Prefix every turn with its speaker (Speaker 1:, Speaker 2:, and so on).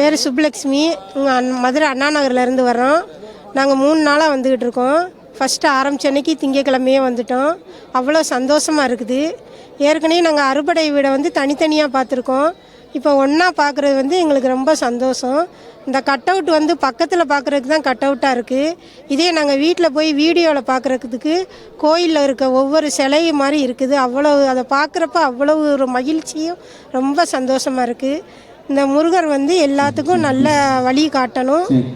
Speaker 1: பேர் சுப்புலக்ஷ்மி. இங்கே மதுரை அண்ணா நகர்லேருந்து வரோம் நாங்கள் மூணு நாளாக வந்துக்கிட்டு இருக்கோம். ஃபஸ்ட்டு ஆரம்பிச்ச அன்னைக்கு திங்கக்கிழமையே வந்துட்டோம். அவ்வளோ சந்தோஷமாக இருக்குது. ஏற்கனவே நாங்கள் அறுபடை வீடை வந்து தனித்தனியாக பார்த்துருக்கோம். இப்போ ஒன்றா பார்க்குறது வந்து எங்களுக்கு ரொம்ப சந்தோஷம். இந்த கட் அவுட் வந்து பக்கத்தில் பார்க்குறதுக்கு தான் கட் அவுட்டாக இருக்குது இதே நாங்கள் வீட்டில் போய் வீடியோவில் பார்க்குறதுக்கு கோயிலில் இருக்க ஒவ்வொரு சிலையும் மாதிரி இருக்குது. அவ்வளோ அதை பார்க்குறப்ப அவ்வளோ ஒரு மகிழ்ச்சியும் ரொம்ப சந்தோஷமாக இருக்குது இந்த முருகர் வந்து எல்லாத்துக்கும் நல்ல வழி காட்டணும்.